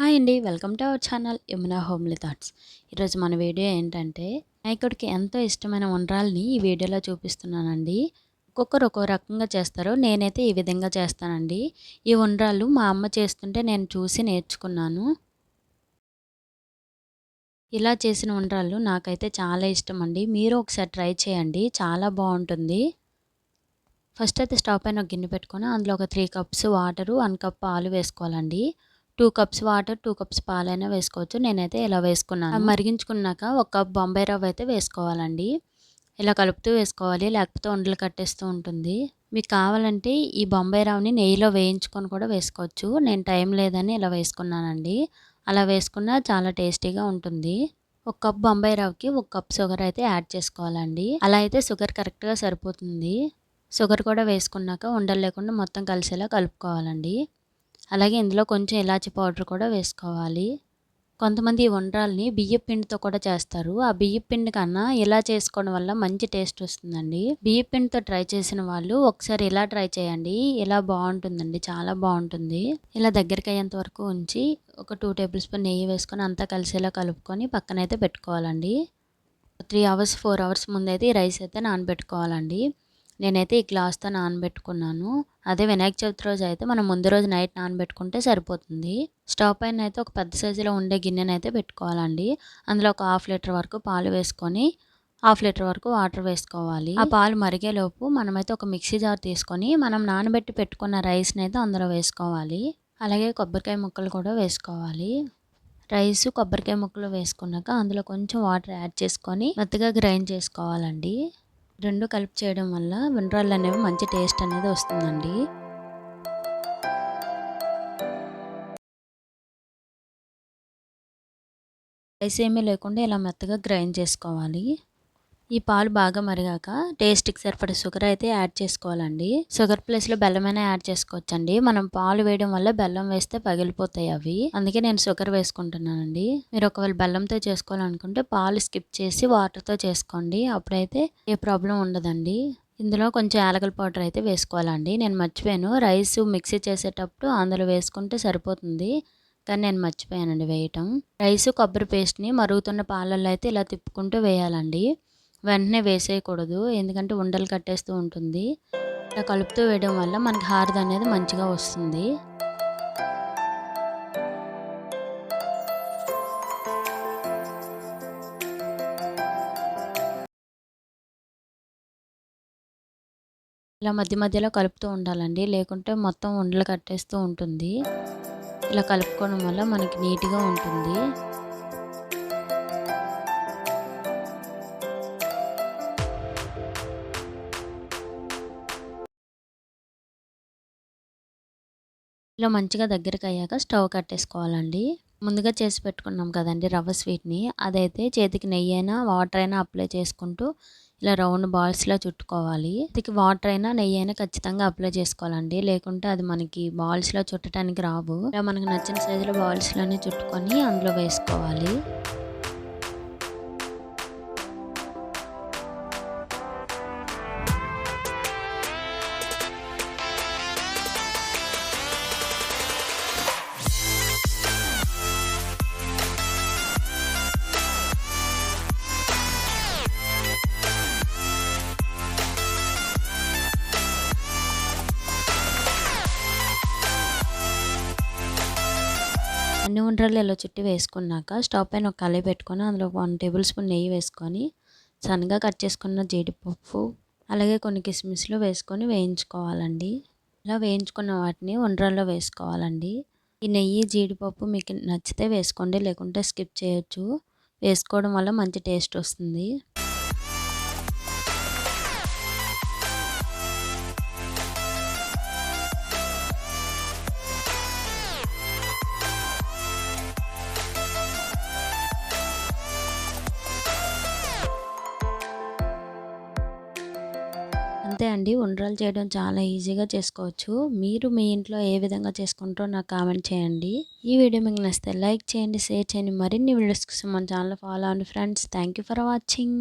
Hi అండి welcome to our channel Yamuna homely thoughts. ఈరోజు మన వీడియో ఏంటంటే నాయకుడికి ఎంతో ఇష్టమైన వంటరాలని ఈ వీడియోలో చూపిస్తున్నానండి. ఒక్కొక్కరు ఒక్కో రకంగా చేస్తారు నేనైతే ఈ విధంగా చేస్తానండి. ఈ వంటరాలు మా అమ్మ చేస్తుంటే నేను చూసి నేర్చుకున్నాను. ఇలా చేసిన వంటరాలు నాకైతే చాలా ఇష్టం అండి మీరు ఒకసారి ట్రై చేయండి చాలా బాగుంటుంది. ఫస్ట్ అయితే స్టవ్ పైన ఒక గిన్నె పెట్టుకొని అందులో ఒక three cups water one cup పాలు వేసుకోవాలండి. Two cups water two cups పాలైనా వేసుకోవచ్చు. నేనైతే ఇలా వేసుకున్నాను. మరిగించుకున్నాక ఒక కప్ బొంబాయి రవ్వ అయితే వేసుకోవాలండి. ఇలా కలుపుతూ వేసుకోవాలి లేకపోతే ఉండలు కట్టేస్తూ ఉంటుంది. మీకు కావాలంటే ఈ బొంబాయి రవ్వని నెయ్యిలో వేయించుకొని కూడా వేసుకోవచ్చు. నేను టైం లేదని ఇలా వేసుకున్నానండి. అలా వేసుకున్నా చాలా టేస్టీగా ఉంటుంది. ఒక కప్ బొంబాయి రవ్వకి ఒక కప్ షుగర్ అయితే యాడ్ చేసుకోవాలండి. అలా అయితే షుగర్ కరెక్ట్గా సరిపోతుంది. షుగర్ కూడా వేసుకున్నాక ఉండలు లేకుండా మొత్తం కలిసేలా కలుపుకోవాలండి. అలాగే ఇందులో కొంచెం ఇలాచి పౌడర్ కూడా వేసుకోవాలి. కొంతమంది ఈ వంటరాలని బియ్యం పిండితో కూడా చేస్తారు. ఆ బియ్యం పిండి కన్నా ఇలా చేసుకోవడం వల్ల మంచి టేస్ట్ వస్తుందండి. బియ్యం పిండితో ట్రై చేసిన వాళ్ళు ఒకసారి ఇలా ట్రై చేయండి. ఇలా బాగుంటుందండి. చాలా బాగుంటుంది. ఇలా దగ్గరికి అయ్యేంత వరకు ఉంచి ఒక టూ టేబుల్ స్పూన్ నెయ్యి వేసుకొని అంతా కలిసేలా కలుపుకొని పక్కనైతే పెట్టుకోవాలండి. త్రీ అవర్స్ ఫోర్ అవర్స్ ముందైతే ఈ రైస్ అయితే నానబెట్టుకోవాలండి. నేనైతే ఈ గ్లాస్తో నానబెట్టుకున్నాను. అదే వినాయక చవితి రోజు అయితే మనం ముందు రోజు నైట్ నానబెట్టుకుంటే సరిపోతుంది. స్టవ్ పైన అయితే ఒక పెద్ద సైజులో ఉండే గిన్నెనైతే అయితే పెట్టుకోవాలండి. అందులో ఒక హాఫ్ లీటర్ వరకు పాలు వేసుకొని హాఫ్ లీటర్ వరకు వాటర్ వేసుకోవాలి. ఆ పాలు మరిగేలోపు మనమైతే ఒక మిక్సీ జార్ తీసుకొని మనం నానబెట్టి పెట్టుకున్న రైస్ని అయితే అందులో వేసుకోవాలి. అలాగే కొబ్బరికాయ ముక్కలు కూడా వేసుకోవాలి. రైస్ కొబ్బరికాయ ముక్కలు వేసుకున్నాక అందులో కొంచెం వాటర్ యాడ్ చేసుకొని మెత్తగా గ్రైండ్ చేసుకోవాలండి. రెండు కలిపి చేయడం వల్ల వినరాళ్ళు అనేవి మంచి టేస్ట్ అనేది వస్తుందండి. రైస్ ఏమీ లేకుండా ఇలా మెత్తగా గ్రైండ్ చేసుకోవాలి. ఈ పాలు బాగా మరిగాక టేస్ట్కి సరిపడే షుగర్ అయితే యాడ్ చేసుకోవాలండి. షుగర్ ప్లేస్లో బెల్లమైనా యాడ్ చేసుకోవచ్చండి. మనం పాలు వేయడం వల్ల బెల్లం వేస్తే పగిలిపోతాయి అవి. అందుకే నేను షుగర్ వేసుకుంటున్నానండి. మీరు ఒకవేళ బెల్లంతో చేసుకోవాలనుకుంటే పాలు స్కిప్ చేసి వాటర్తో చేసుకోండి. అప్పుడైతే ఏ ప్రాబ్లం ఉండదండి. ఇందులో కొంచెం యాలకల పౌడర్ అయితే వేసుకోవాలండి. నేను మర్చిపోయాను. రైస్ మిక్సీ చేసేటప్పుడు అందులో వేసుకుంటే సరిపోతుంది. కానీ నేను మర్చిపోయానండి వేయటం. రైస్ కొబ్బరి పేస్ట్ని మరుగుతున్న పాలల్లో అయితే ఇలా తిప్పుకుంటూ వేయాలండి. వెంటనే వేసేయకూడదు. ఎందుకంటే ఉండలు కట్టేస్తూ ఉంటుంది. ఇలా కలుపుతూ వేయడం వల్ల మనకి హారద అనేది మంచిగా వస్తుంది. ఇలా మధ్య మధ్యలో కలుపుతూ ఉండాలండి. లేకుంటే మొత్తం ఉండలు కట్టేస్తూ ఉంటుంది. ఇలా కలుపుకోవడం వల్ల మనకి నీట్గా ఉంటుంది. ఇలా మంచిగా దగ్గరికి అయ్యాక స్టవ్ కట్టేసుకోవాలండి. ముందుగా చేసి పెట్టుకున్నాం కదండి రవ్వ స్వీట్ని. అదైతే చేతికి నెయ్యి అయినా వాటర్ అయినా అప్లై చేసుకుంటూ ఇలా రౌండ్ బాల్స్లో చుట్టుకోవాలి. చేతికి వాటర్ అయినా నెయ్యి అయినా ఖచ్చితంగా అప్లై చేసుకోవాలండి. లేకుంటే అది మనకి బాల్స్లో చుట్టడానికి రావు. ఇలా మనకు నచ్చిన సైజులో బాల్స్లోనే చుట్టుకొని అందులో వేసుకోవాలి. అన్ని ఉండ్రలు ఇలా చుట్టి వేసుకున్నాక స్టవ్ పైన ఒక కళాయి పెట్టుకొని అందులో వన్ టేబుల్ స్పూన్ నెయ్యి వేసుకొని సన్నగా కట్ చేసుకున్న జీడిపప్పు అలాగే కొన్ని కిస్మిస్లు వేసుకొని వేయించుకోవాలండి. ఇలా వేయించుకున్న వాటిని ఉండ్రల్లో వేసుకోవాలండి. ఈ నెయ్యి జీడిపప్పు మీకు నచ్చితే వేసుకోండి లేకుంటే స్కిప్ చేయొచ్చు. వేసుకోవడం వల్ల మంచి టేస్ట్ వస్తుంది. అంతే అండి. ఉండ్రాలు చేయడం చాలా ఈజీగా చేసుకోవచ్చు. మీరు మీ ఇంట్లో ఏ విధంగా చేసుకుంటారో నాకు కామెంట్ చేయండి. ఈ వీడియో మీకు నచ్చితే లైక్ చేయండి షేర్ చేయండి. మరిన్ని వీడియోస్ కోసం మన ఛానల్ ఫాలో అవ్వండి ఫ్రెండ్స్. Thank for watching.